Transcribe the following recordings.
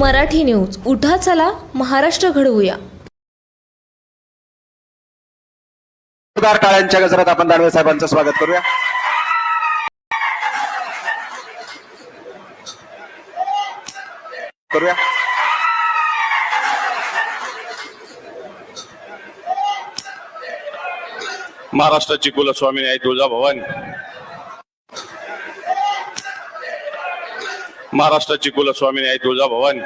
Marathi news. उठा चला महाराष्ट्र घडवूया. टाळ्यांच्या गजरात आपण दानवे साहेबांचं स्वागत करूया. करूया. महाराष्ट्राची कुलस्वामिनी आई तुळजाभवानी. महाराष्ट्राची कुलस्वामिनी आई तुळजाभवानी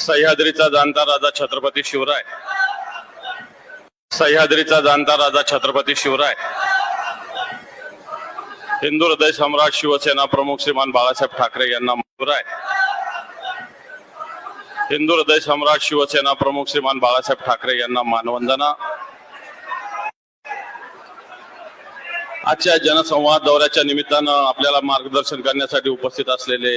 सह्याद्रीचा जाणता राजा छत्रपती शिवराय. सह्याद्रीचा जाणता राजा छत्रपती शिवराय. हिंदू हृदय सम्राट शिवसेना प्रमुख श्रीमान बाळासाहेब ठाकरे यांना मंजूर आहे हिंदू हृदय सम्राट शिवसेना प्रमुख श्रीमान बाळासाहेब ठाकरे यांना मानवंदना. आजच्या जनसंवाद दौऱ्याच्या निमित्तानं आपल्याला मार्गदर्शन करण्यासाठी उपस्थित असलेले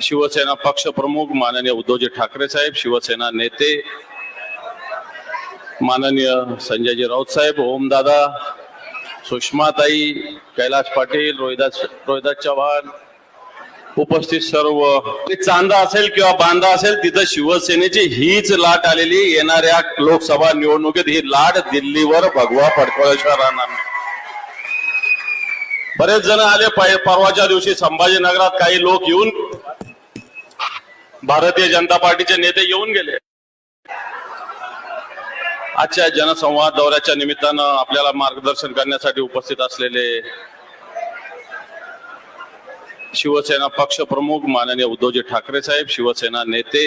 शिवसेना पक्ष प्रमुख माननीय उद्धवजी ठाकरे साहेब शिवसेना नेते माननीय संजयजी राऊत साहेब ओमदादा सुषमाताई कैलास पाटील रोहिदास रोहिदास चव्हाण उपस्थित सर्व. चांदा असेल किंवा बांधा असेल तिथं शिवसेनेची हीच लाट आलेली येणाऱ्या लोकसभा निवडणुकीत ही लाट दिल्लीवर भगवा फडकळेश्वर राहणार बरेच जण आले परवाच्या दिवशी संभाजीनगरात काही लोक येऊन भारतीय जनता पार्टीचे नेते येऊन गेले. आजच्या जनसंवाद दौऱ्याच्या निमित्तानं आपल्याला मार्गदर्शन करण्यासाठी उपस्थित असलेले शिवसेना पक्ष प्रमुख माननीय उद्धवजी ठाकरे साहेब शिवसेना नेते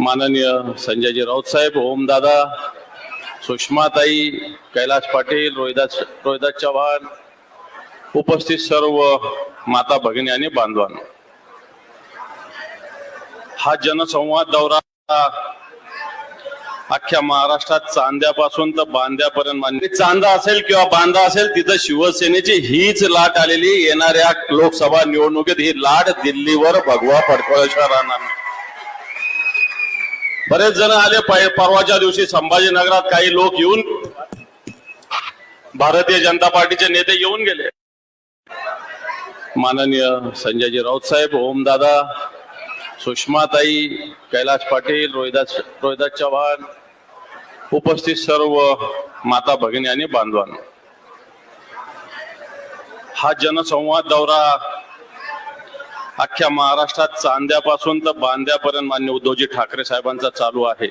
माननीय संजयजी राऊत साहेब ओमदादा सुषमाताई कैलास पाटील रोहिदास रोहिदास चव्हाण उपस्थित सर्व माता भगिनी आणि बांधवांना. हा जनसंवाद दौरा अख्ख्या महाराष्ट्रात चांद्यापासून तर बांध्यापर्यंत मान्य चांदा असेल किंवा बांधा असेल तिथं शिवसेनेची हीच लाट आलेली येणाऱ्या लोकसभा निवडणुकीत ही लाट दिल्लीवर भगवा फडकवल्याशिवाय राहणार बरेच जण आले परवाच्या दिवशी संभाजीनगरात काही लोक येऊन भारतीय जनता पार्टीचे नेते येऊन गेले. माननीय संजयजी राऊत साहेब ओमदादा सुषमाताई कैलास पाटील रोहिदास रोहिदास चव्हाण उपस्थित सर्व माता भगिनी आणि बांधवांनो हा जनसंवाद दौरा अख्ख्या महाराष्ट्रात चांद्यापासून तर बांद्यापर्यंत मान्य उद्धवजी ठाकरे साहेबांचा चालू आहे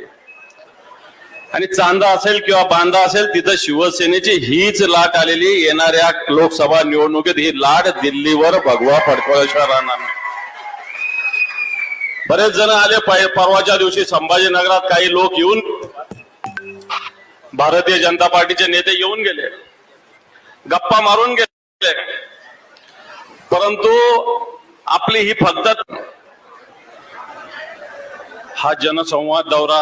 आणि चांदा असेल किंवा बांदा असेल तिथं शिवसेनेची हीच लाट आलेली येणाऱ्या लोकसभा निवडणुकीत ही लाट दिल्लीवर भगवा फडकवल्याशिवाय राहणार नाही. बरेच जण आले परवाच्या दिवशी संभाजीनगरात काही लोक येऊन भारतीय जनता पार्टीचे नेते येऊन गेले. गप्पा मारून गेले. परंतु आपली ही पद्धत हा जनसंवाद दौरा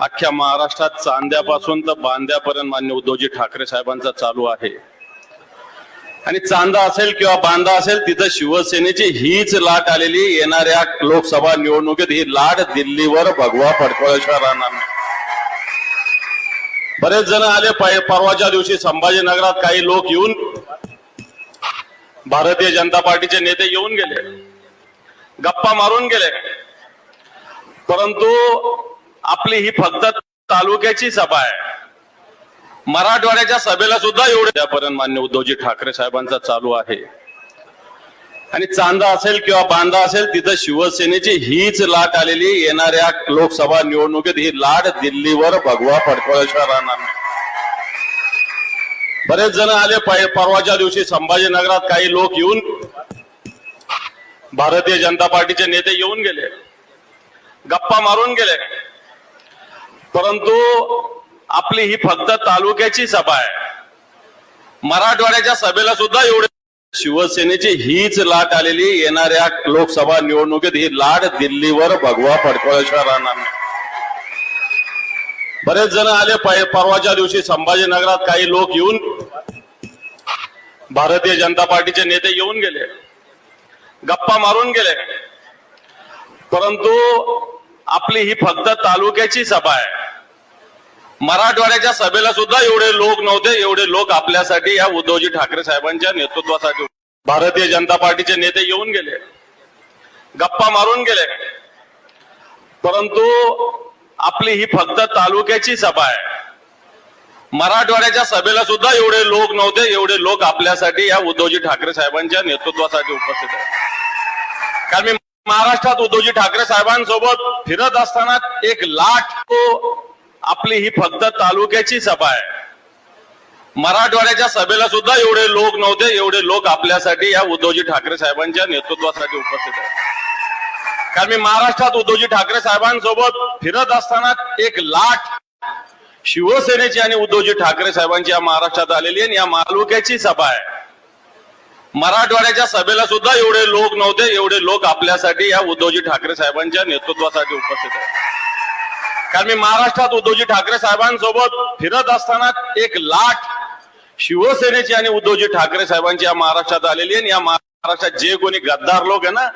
अख्ख्या महाराष्ट्रात चांद्यापासून तर बांद्यापर्यंत मान्य उद्धवजी ठाकरे साहेबांचा चालू आहे. आणि चांदा असेल किंवा बांदा असेल तिथं शिवसेनेची हीच लाट आलेली येणाऱ्या लोकसभा निवडणुकीत ही लाट दिल्लीवर भगवा फडकवल्याशिवाय राहणार नाही. बरेच जण आले परवाच्या दिवशी संभाजीनगरात काही लोक येऊन भारतीय जनता पार्टीचे नेते येऊन गेले. गप्पा मारून गेले. परंतु आपली ही फक्त तालुक्याची सभा आहे. मराठवाड्याच्या सभेला सुद्धा एवढे त्यापर्यंत मान्य उद्धवजी ठाकरे साहेबांचा चालू आहे. आणि चांदा असेल किंवा बांदा असेल तिथं शिवसेनेची हीच लाट आलेली येणाऱ्या लोकसभा निवडणुकीत ही लाट दिल्लीवर भगवा फडकवल्याशिवाय राहणार नाही. बरेच जण आले परवाच्या दिवशी संभाजीनगरात काही लोक येऊन भारतीय जनता पार्टीचे नेते येऊन गेले. गप्पा मारून गेले. परंतु आपली ही फक्त तालुक्याची सभा आहे. मराठवाड्याच्या सभेला सुद्धा एवढे शिवसेनेची हीच लाट आलेली येणाऱ्या लोकसभा निवडणुकीत ही लाट दिल्लीवर भगवा फडकवल्याशिवाय राहणार नाही. बरेच जण आले परवाच्या दिवशी संभाजीनगरात काही लोक येऊन भारतीय जनता पार्टीचे नेते येऊन गेले. गप्पा मारून गेले. परंतु आपली ही फक्त तालुक्याची सभा आहे. मराठवाड्याच्या सभेला सुद्धा एवढे लोक नव्हते एवढे लोक आपल्यासाठी या उद्धवजी ठाकरे साहेबांच्या नेतृत्वासाठी भारतीय जनता पार्टीचे नेते येऊन गेले. गप्पा मारून गेले. परंतु आपली ही फक्त तालुक्याची सभा आहे. मराठवाड्याच्या सभेला सुद्धा एवढे लोक नव्हते एवढे लोक आपल्यासाठी या उद्धवजी ठाकरे साहेबांच्या नेतृत्वासाठी उपस्थित आहेत. कारण मी महाराष्ट्रात उद्धवजी ठाकरे साहेबांसोबत फिरत असताना एक लाट तो आपली ही फक्त तालुक्याची सभा आहे. मराठवाड्याच्या सभेला सुद्धा एवढे लोक नव्हते एवढे लोक आपल्यासाठी या उद्धवजी ठाकरे साहेबांच्या नेतृत्वासाठी उपस्थित आहेत. कारण मी महाराष्ट्रात उद्धवजी ठाकरे साहेबांसोबत फिरत असताना एक लाट शिवसेनेची आणि उद्धवजी ठाकरे साहेबांची या महाराष्ट्रात आलेली आहे आणि या मालुक्याची सभा आहे. मराठवाड्याच्या सभेला सुद्धा एवढे लोक नव्हते एवढे लोक आपल्यासाठी या उद्धवजी ठाकरे साहेबांच्या नेतृत्वासाठी उपस्थित आहेत. कारण मी महाराष्ट्रात उद्धवजी ठाकरे साहेबांसोबत फिरत असताना एक लाट शिवसेनेची आणि उद्धवजी ठाकरे साहेबांची या महाराष्ट्रात आलेली आहे. आणि या महाराष्ट्रात जे कोणी गद्दार लोक आहे ना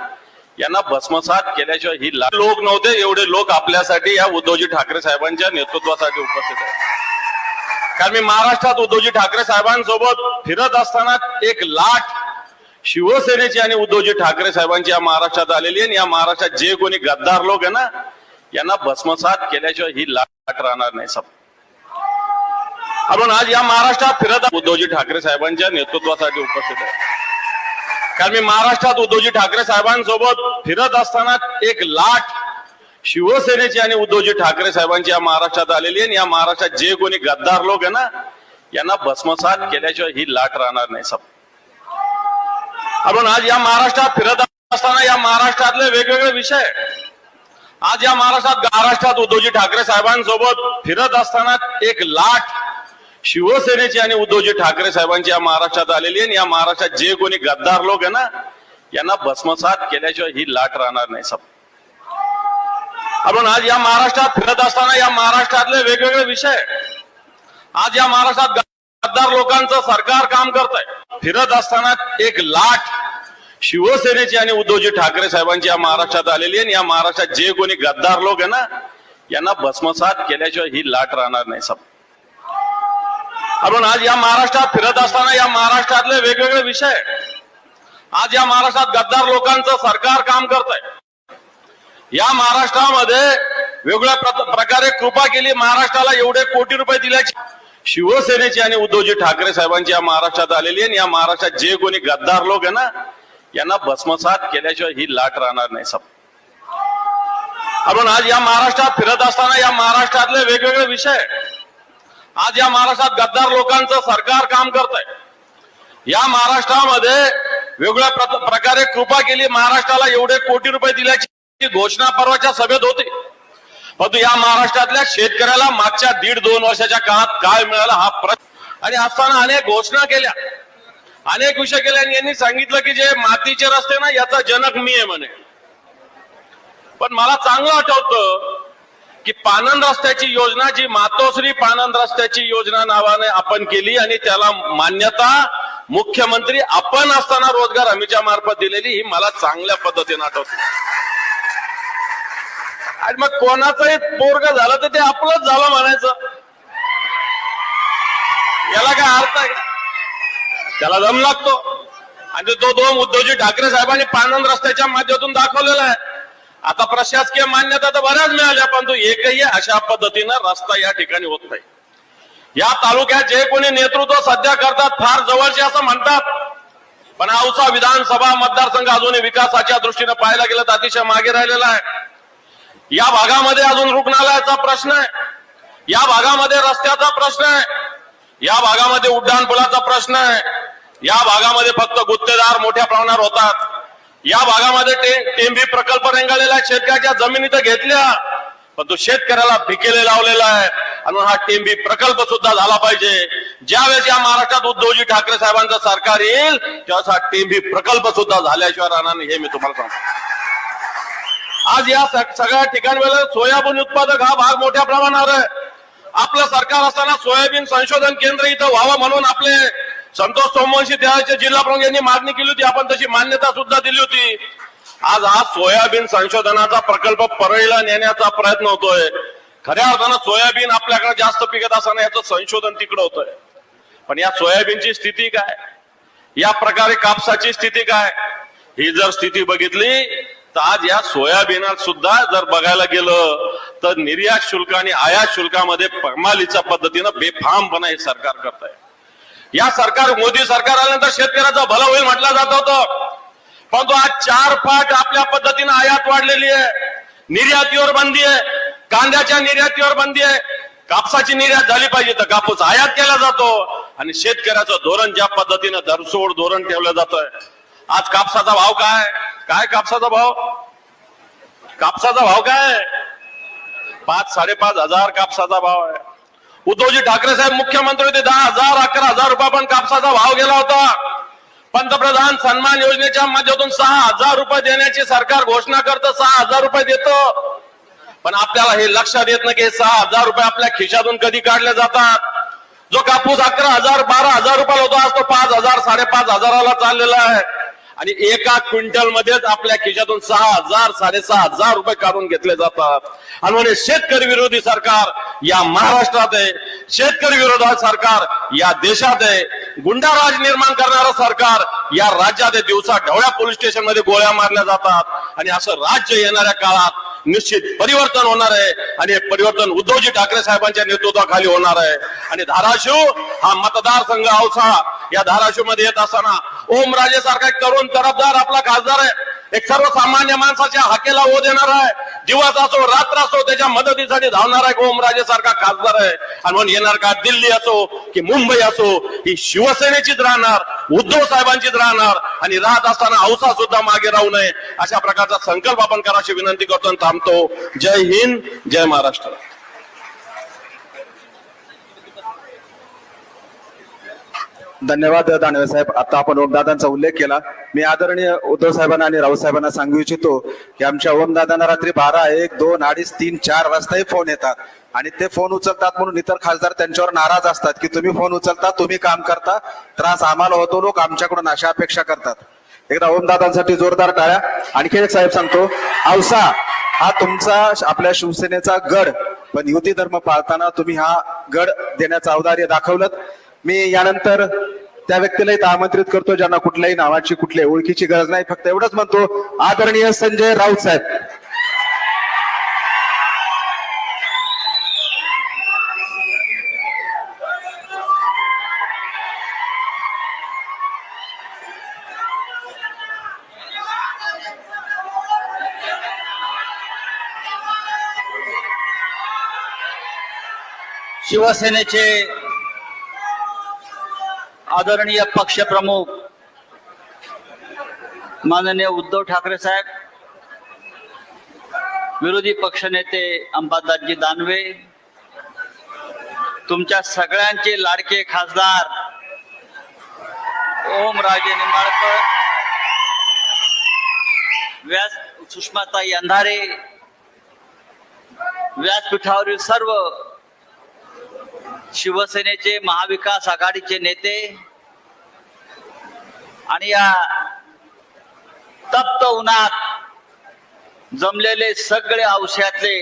यांना भस्मसात केल्याशिवाय ही लाट लोक नव्हते एवढे लोक आपल्यासाठी या उद्धवजी ठाकरे साहेबांच्या नेतृत्वासाठी उपस्थित आहेत. कारण मी महाराष्ट्रात उद्धवजी ठाकरे साहेबांसोबत फिरत असताना एक लाट शिवसेनेची आणि उद्धवजी ठाकरे साहेबांची या महाराष्ट्रात आलेली आहे. आणि या महाराष्ट्रात जे कोणी गद्दार लोक आहे ना यांना भस्मसात केल्याशिवाय ही लाट राहणार नाही सब आपण आज या महाराष्ट्रात फिरत उद्धवजी ठाकरे साहेबांच्या नेतृत्वासाठी उपस्थित आहे. कारण मी महाराष्ट्रात उद्धवजी ठाकरे साहेबांसोबत फिरत असताना एक लाट शिवसेनेची आणि उद्धवजी ठाकरे साहेबांची या महाराष्ट्रात आलेली आहे. आणि या महाराष्ट्रात जे कोणी गद्दार लोक आहे ना यांना भस्मसात केल्याशिवाय ही लाट राहणार नाही सब आपण आज या महाराष्ट्रात फिरत असताना या महाराष्ट्रातले वेगवेगळे विषय आज या महाराष्ट्रात महाराष्ट्रात उद्धवजी ठाकरे साहेबांसोबत फिरत असताना एक लाट शिवसेनेची आणि उद्धवजी ठाकरे साहेबांची या महाराष्ट्रात आलेली आहे. आणि या महाराष्ट्रात जे कोणी गद्दार लोक आहे ना यांना भस्मसात केल्याशिवाय ही लाट राहणार नाही सब आपण आज या महाराष्ट्रात फिरत असताना या महाराष्ट्रातले वेगवेगळे विषय. आज या महाराष्ट्रात गद्दार लोकांचं सरकार काम करत फिरत असताना एक लाट शिवसेनेची आणि उद्धवजी ठाकरे साहेबांची या महाराष्ट्रात आलेली आहे आणि या महाराष्ट्रात जे कोणी गद्दार लोक आहे ना यांना भस्मसात केल्याशिवाय ही लाट राहणार नाही सब आपण आज या महाराष्ट्रात फिरत असताना या महाराष्ट्रातले वेगवेगळे विषय. आज या महाराष्ट्रात गद्दार लोकांचं सरकार काम करत आहे या महाराष्ट्रामध्ये वेगवेगळ्या प्रकारे कृपा केली महाराष्ट्राला एवढे कोटी रुपये दिल्याची शिवसेनेची आणि उद्धवजी ठाकरे साहेबांची या महाराष्ट्रात आलेली आहे आणि या महाराष्ट्रात जे कोणी गद्दार लोक आहे ना यांना भस्मसात केल्याशिवाय ही लाट राहणार नाही सब आपण आज या महाराष्ट्रात फिरत असताना या महाराष्ट्रातले वेगवेगळे विषय. आज या महाराष्ट्रात गद्दार लोकांचं सरकार काम करत आहे या महाराष्ट्रामध्ये वेगवेगळ्या प्रकारे कृपा केली. महाराष्ट्राला एवढे कोटी रुपये दिल्याची घोषणा परवाच्या सभेत होती. परंतु या महाराष्ट्रातल्या शेतकऱ्याला मागच्या दीड दोन वर्षाच्या काळात काय मिळालं हा प्रश्न. आणि असताना अनेक घोषणा केल्या. अनेक विषय केले आणि यांनी सांगितलं की जे मातीचे रस्ते ना याचा जनक मी आहे म्हणे. पण मला चांगलं आठवतं की पानंद रस्त्याची योजना जी मातोश्री पानंद रस्त्याची योजना नावाने आपण केली आणि त्याला मान्यता मुख्यमंत्री आपण असताना रोजगार हमीच्या मार्फत दिलेली ही मला चांगल्या पद्धतीने आठवते. आणि मग कोणाचंही पोरग झालं तर ते आपलंच झालं म्हणायचं. याला काय अर्थ आहे? त्याला दम लागतो. आणि तो दोन उद्धवजी ठाकरे साहेबांनी पानंद रस्त्याच्या माध्यमातून दाखवलेला आहे. आता प्रशासकीय मान्यता तर बऱ्याच मिळाल्या पण तो एकही अशा पद्धतीनं रस्ता या ठिकाणी होत नाही. या तालुक्यात जे कोणी नेतृत्व सध्या करतात फार जवळचे असं म्हणतात. पण औसा विधानसभा मतदारसंघ अजूनही विकासाच्या दृष्टीने पाहायला गेलं तर अतिशय मागे राहिलेला आहे. या भागामध्ये अजून रुग्णालयाचा प्रश्न आहे. या भागामध्ये रस्त्याचा प्रश्न आहे. या भागामध्ये उड्डाणपुलाचा प्रश्न आहे. या भागामध्ये फक्त गुत्तेदार मोठ्या प्रमाणावर होतात. या भागामध्ये टेंबी प्रकल्प रेंगाळलेला आहे. शेतकऱ्याच्या जमिनी तर घेतल्या पण तो शेतकऱ्याला भिकेले लावलेला आहे. आणि हा टेंबी प्रकल्प सुद्धा झाला पाहिजे. ज्यावेळेस या महाराष्ट्रात उद्धवजी ठाकरे साहेबांचं सरकार येईल त्यावेळेस हा टेंबी प्रकल्प सुद्धा झाल्याशिवाय राहणार हे मी तुम्हाला सांगतो. आज या सगळ्या ठिकाणी सोयाबीन उत्पादक हा भाग मोठ्या प्रमाणावर आहे. आपलं सरकार असताना सोयाबीन संशोधन केंद्र इथं व्हावं म्हणून आपले संतोष सोमवंशी देहाच्या जिल्हा प्रमुख यांनी मागणी केली होती. आपण तशी मान्यता सुद्धा दिली होती. आज हा सोयाबीन संशोधनाचा प्रकल्प परळीला नेण्याचा प्रयत्न होतोय. खऱ्या अर्थानं सोयाबीन आपल्याकडे जास्त पिकत असताना याचं संशोधन तिकडं होतंय. पण या सोयाबीनची स्थिती काय? या प्रकारे कापसाची स्थिती काय? ही जर स्थिती बघितली तर आज या सोयाबीनात सुद्धा जर बघायला गेलं तर निर्यात शुल्क आणि आयात शुल्कामध्ये कमालीच्या पद्धतीनं बेफामपणा हे सरकार करत आहे या सरकार मोदी सरकार आल्यानंतर शेतकऱ्याचं भलं होईल म्हटलं जात होतं. परंतु आज चार पाच आपल्या पद्धतीनं आयात वाढलेली आहे. निर्यातीवर बंदी आहे. कांद्याच्या निर्यातीवर बंदी आहे. कापसाची निर्यात झाली पाहिजे तर कापूस आयात केला जातो. आणि शेतकऱ्याचं धोरण ज्या पद्धतीनं धरसोड धोरण ठेवलं जातंय. आज कापसाचा भाव काय? काय कापसाचा भाव? कापसाचा भाव काय? पाच साडेपाच हजार कापसाचा भाव आहे. उद्धवजी ठाकरे साहेब मुख्यमंत्री होते दहा हजार अकरा हजार रुपये पण कापसाचा भाव गेला होता. पंतप्रधान सन्मान योजनेच्या माध्यमातून सहा हजार रुपये देण्याची सरकार घोषणा करतं सहा हजार रुपये देतं. पण आपल्याला हे लक्षात येत नाही की सहा हजार रुपये आपल्या खिशातून कधी काढले जातात. जो कापूस अकरा हजार बारा हजार रुपयाला होता आज तो पाच हजार साडेपाच हजाराला चाललेला आहे. आणि एका क्विंटल मध्येच आपल्या खिशातून सहा हजार साडेसहा हजार रुपये काढून घेतले जातात. आणि म्हणजे शेतकरी विरोधी सरकार या महाराष्ट्रात आहे. शेतकरी विरोधात सरकार या देशात आहे. गुंडाराज निर्माण करणारं सरकार या राज्यात आहे. दिवसा ढवळ्या पोलीस स्टेशनमध्ये गोळ्या मारल्या जातात. आणि असं राज्य येणाऱ्या काळात निश्चित परिवर्तन होणार आहे. आणि हे परिवर्तन उद्धवजी ठाकरे साहेबांच्या नेतृत्वाखाली होणार आहे. आणि धाराशिव हा मतदारसंघ औसा या धाराशिवमध्ये येत असताना ओमराजे सारखा एक तरुण तरफदार आपला खासदार आहे. एक सर्वसामान्य माणसाच्या हाकेला हो देणार आहे. दिवस असो रात्र असो त्याच्या मदतीसाठी धावणार आहे ओमराजे सारखा खासदार आहे. आणि म्हणून येणार का दिल्ली असो की मुंबई असो ही शिवसेनेचीच राहणार उद्धव साहेबांचीच राहणार. आणि राहत असताना औसा सुद्धा मागे राहू नये. अशा प्रकारचा संकल्प आपण करायची विनंती करतो आणि थांबतो. जय हिंद जय महाराष्ट्र. धन्यवाद दानवे साहेब. आता आपण ओमदादांचा उल्लेख केला. मी आदरणीय उद्धव साहेबांना आणि राऊत साहेबांना सांगू इच्छितो की आमच्या ओमदादांना रात्री बारा एक दोन अडीच तीन चार वाजताही फोन येतात. आणि ते फोन उचलतात म्हणून इतर खासदार त्यांच्यावर नाराज असतात की तुम्ही फोन उचलता तुम्ही काम करता त्रास आम्हाला होतो लोक आमच्याकडून अशा अपेक्षा करतात. एकदा ओमदादांसाठी जोरदार टाळ्या. आणखी एक साहेब सांगतो औसा हा तुमचा आपल्या शिवसेनेचा गड पण युती धर्म पाळताना तुम्ही हा गड देण्याचं औदार्य दाखवलं मी यानंतर त्या व्यक्तीलाही आमंत्रित करतो ज्यांना कुठल्याही नावाची कुठल्याही ओळखीची गरज नाही. फक्त एवढंच म्हणतो आदरणीय संजय राऊत साहेब. शिवसेनेचे आदरणीय पक्षप्रमुख माननीय उद्धव ठाकरे साहेब विरोधी पक्षनेते अंबादासजी दानवे तुमच्या सगळ्यांचे लाडके खासदार ओम राजे निंबाळकर व्यास सुषमाताई अंधारे व्यासपीठावरील सर्व शिवसेनेचे महाविकास आघाडीचे नेते आणि या तप्त उन्हात जमलेले सगळे औषधातले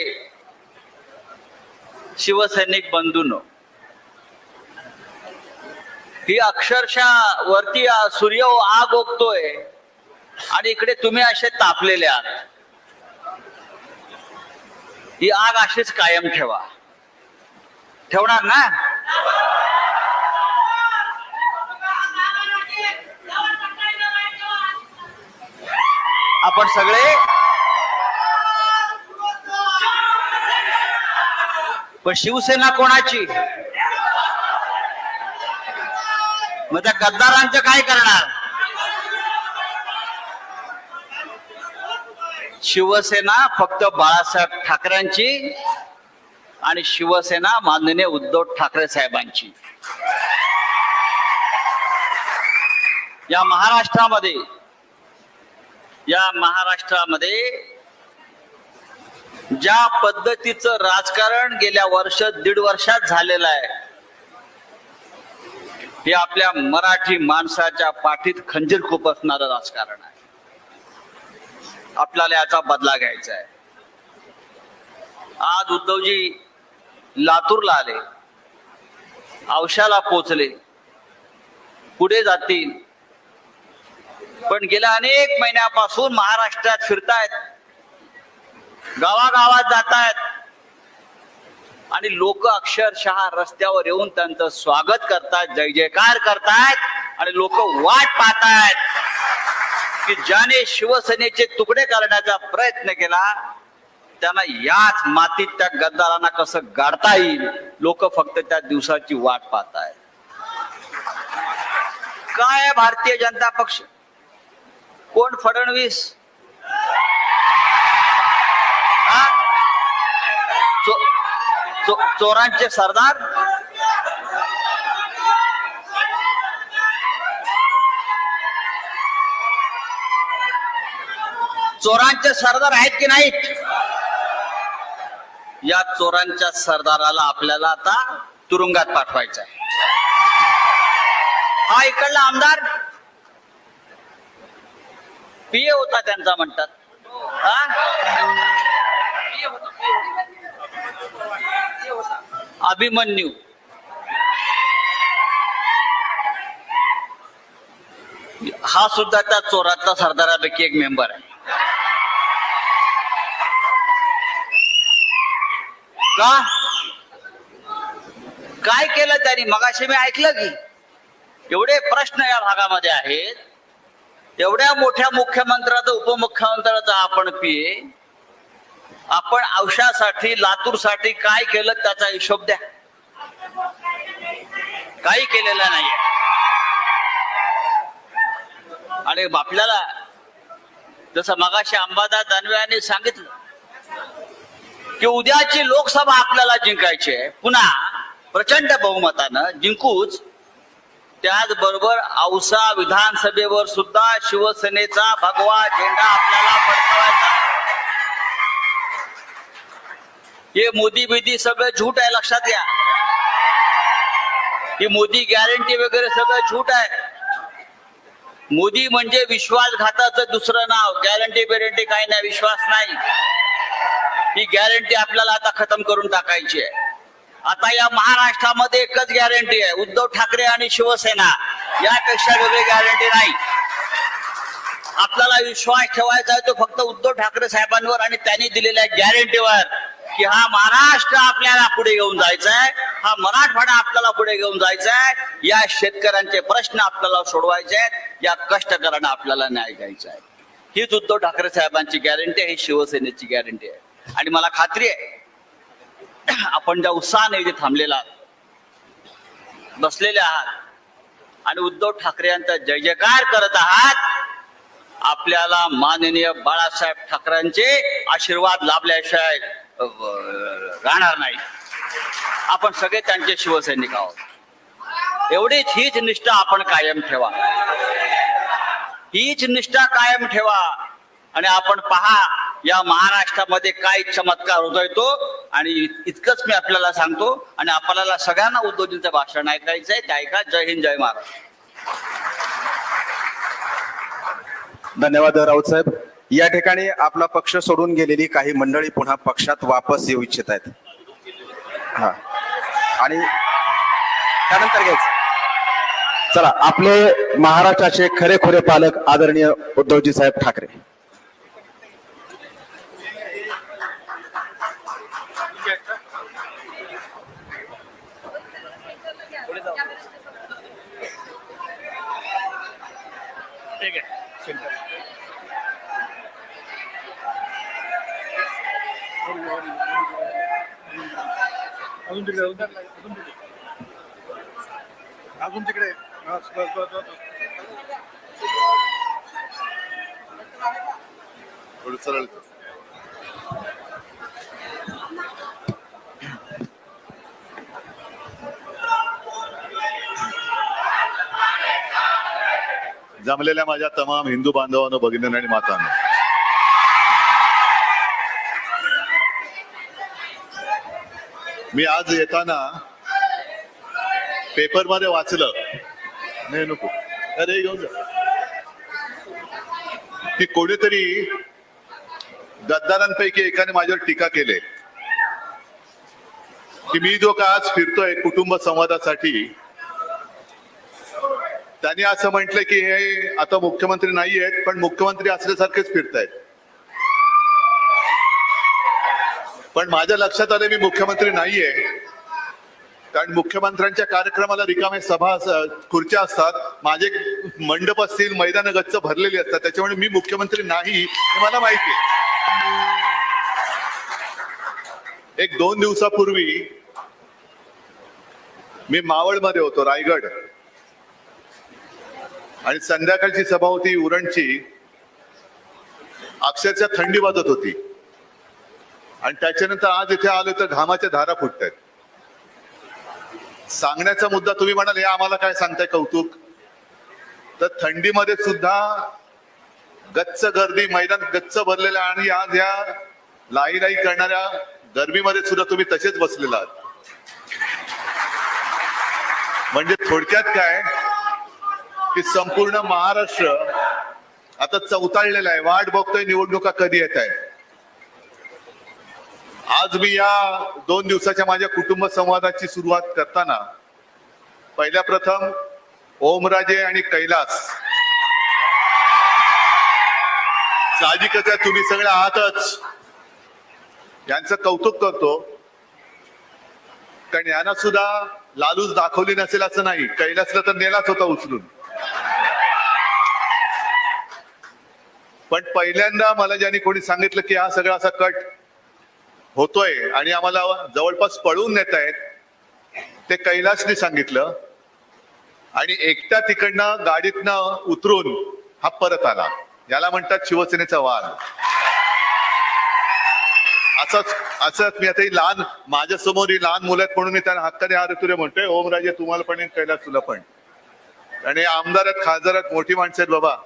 शिवसैनिक बंधून ही अक्षरशः वरती सूर्य आग ओकतोय आणि इकडे तुम्ही असे तापलेले आहात. ही आग अशीच कायम ठेवा. ठेवणार ना? आपण सगळे. पण शिवसेना कोणाची? मग त्या गद्दारांचं काय करणार? शिवसेना फक्त बाळासाहेब ठाकरेंची आणि शिवसेना माननीय उद्धव ठाकरे साहेबांची. या महाराष्ट्रामध्ये या महाराष्ट्रामध्ये ज्या पद्धतीचं राजकारण गेल्या वर्ष दीड वर्षात झालेलं आहे हे आपल्या मराठी माणसाच्या पाठीत खंजीर खुपसणारं राजकारण आहे. आपल्याला याचा बदला घ्यायचा आहे. आज उद्धवजी लातूरला आले औशाला पोचले पुढे जातील पण गेल्या अनेक महिन्यापासून महाराष्ट्रात फिरतायत. गावागावात जातायत. आणि लोक अक्षरशः रस्त्यावर येऊन त्यांचं स्वागत करतात जय जयकार करतायत आणि लोक वाट पाहतायत की ज्याने शिवसेनेचे तुकडे करण्याचा प्रयत्न केला त्यांना याच मातीत त्या गद्दारांना कसं गाडता येईल? लोक फक्त त्या दिवसाची वाट पाहतायत. काय भारतीय जनता पक्ष? कोण फडणवीस? हा? चो- चो- चोरांचे सरदार? चोरांचे सरदार आहेत की नाहीत? या चोरांच्या सरदाराला आपल्याला आता तुरुंगात पाठवायचं आहे हा इकडला आमदार. पीए होता त्यांचा म्हणतात. अभिमन्यू. हा सुद्धा त्या चोरातला सरदारापैकी एक मेंबर आहे. का? काय केलं त्यांनी? मगाशी मी ऐकलं की एवढे प्रश्न या भागामध्ये आहेत. एवढ्या मोठ्या मुख्यमंत्र्याचं उपमुख्यमंत्र्याचं आपण पिये. आपण औषासाठी लातूरसाठी काय केलं त्याचा हिशोब द्या. काही केलेलं नाहीये. आणि आपल्याला जसं मगाशी अंबादास दानवे यांनी सांगितलं की उद्याची लोकसभा आपल्याला जिंकायची आहे. पुन्हा प्रचंड बहुमतानं जिंकूच त्याचबरोबर औसा विधानसभेवर सुद्धा शिवसेनेचा भगवा झेंडा आपल्याला फडकवायचा. हे मोदी बिदी सगळं झूट आहे लक्षात घ्या. ही मोदी गॅरंटी वगैरे सगळं झूट आहे. मोदी म्हणजे विश्वासघाताचं दुसरं नाव. गॅरंटी बिरंटी काही नाही विश्वास नाही. ही गॅरंटी आपल्याला आता खतम करून टाकायची आहे. आता या महाराष्ट्रामध्ये एकच गॅरंटी आहे. उद्धव ठाकरे आणि शिवसेना. यापेक्षा वेगळी गॅरंटी नाही. आपल्याला विश्वास ठेवायचा आहे तो फक्त उद्धव ठाकरे साहेबांवर आणि त्यांनी दिलेल्या गॅरंटीवर की हा महाराष्ट्र आपल्याला पुढे घेऊन जायचा आहे हा मराठवाडा आपल्याला पुढे घेऊन जायचा आहे या शेतकऱ्यांचे प्रश्न आपल्याला सोडवायचे आहेत. या कष्टकऱ्यांना आपल्याला न्याय द्यायचा आहे. हीच उद्धव ठाकरे साहेबांची गॅरंटी आहे ही शिवसेनेची गॅरंटी आहे. आणि मला खात्री आहे आपण ज्या उत्साहाने इथे थांबलेला बसलेले आहात आणि उद्धव ठाकरे यांचा जय जयकार करत आहात आपल्याला माननीय बाळासाहेब ठाकरेंचे आशीर्वाद लाभल्याशिवाय राहणार नाही. आपण सगळे त्यांचे शिवसैनिक आहोत. एवढीच हीच निष्ठा आपण कायम ठेवा. हीच निष्ठा कायम ठेवा. आणि आपण पहा या महाराष्ट्रामध्ये काय चमत्कार होतोय तो आणि इतकंच मी आपल्याला सांगतो आणि आपल्याला सगळ्यांना उद्धवजींचं भाषण ऐकायचंय ते ऐका. जय हिंद जय महाराष्ट्र. धन्यवाद राऊत साहेब. या ठिकाणी आपला पक्ष सोडून गेलेली काही मंडळी पुन्हा पक्षात वापस येऊ इच्छित आहेत. हा. आणि त्यानंतर घ्यायचं. चला आपले महाराष्ट्राचे खरे खुरे पालक आदरणीय उद्धवजी साहेब ठाकरे. ठीक आहे. अजून तिकडे अजून तिकडे अजून तिकडे. बस, बस, बस, बस. थोडं सरळ जमलेल्या माझ्या तमाम हिंदू बांधवांनो भगिनींनो आणि मातांना. मी आज येताना पेपरमध्ये वाचलं. नाही नको. अरे घेऊन जा. की कोणीतरी गद्दारांपैकी एकाने माझ्यावर टीका केली. की मी जो का आज फिरतोय कुटुंब संवादासाठी त्यांनी असं म्हटलं की हे आता मुख्यमंत्री नाही आहेत पण मुख्यमंत्री असल्यासारखेच फिरतायत. पण माझ्या लक्षात आलं मी मुख्यमंत्री नाहीये कारण मुख्यमंत्र्यांच्या कार्यक्रमाला रिकामे सभा खुर्च्या असतात माझे मंडप असतील मैदान गच्च भरलेली असतात त्याच्यामुळे मी मुख्यमंत्री नाही हे मला माहिती आहे. एक दोन दिवसापूर्वी मी मावळमध्ये होतो रायगड. आणि संध्याकाळची सभा होती उरणची. अक्षरशः थंडी वाजत होती. आणि त्याच्यानंतर आज इथे आलो तर घामाच्या धारा फुटत आहेत सांगण्याचा मुद्दा तुम्ही म्हणाल हे आम्हाला काय सांगताय कौतुक? तर थंडीमध्ये सुद्धा गच्च गर्दी मैदान गच्च भरलेलं आहे. आणि आज या लाई लाई करणाऱ्या गर्मीमध्ये सुद्धा तुम्ही तसेच बसलेला आहात. म्हणजे थोडक्यात काय की संपूर्ण महाराष्ट्र आता चौताळलेला आहे. वाट बघतोय निवडणुका कधी येत आहे आज मी या दोन दिवसाच्या माझ्या कुटुंब संवादाची सुरुवात करताना पहिल्या प्रथम ओमराजे आणि कैलास. साहजिकच आहे तुम्ही सगळे आहातच. यांचं कौतुक करतो. कारण यांना सुद्धा लालूच दाखवली नसेल असं नाही. कैलासला तर नेलाच होता उचलून. पण पहिल्यांदा मला ज्यांनी कोणी सांगितलं की हा सगळा असा कट होतोय आणि आम्हाला जवळपास पळून नेत आहेत ते कैलासने सांगितलं. आणि एकटा तिकडनं गाडीतनं उतरून हा परत आला. याला म्हणतात शिवसेनेचा वाद असंच असंच मी आता ही लहान माझ्यासमोर ही लहान मुलं आहेत म्हणून मी त्यांना हक्काने हार तुरे म्हणतोय ओमराजे तुम्हाला पण कैलास तुला पण. आणि आमदार आहेत खासदार आहेत मोठी माणसं आहेत बाबा.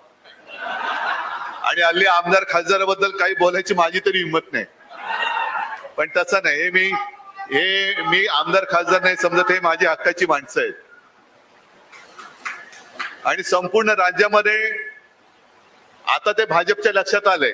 आणि हल्ली आमदार खासदाराबद्दल काही बोलायची माझी तरी हिंमत नाही. पण तसं नाही हे मी हे मी आमदार खासदार नाही समजत हे माझी हक्काची माणसं आहेत. आणि संपूर्ण राज्यामध्ये आता ते भाजपच्या लक्षात आलंय.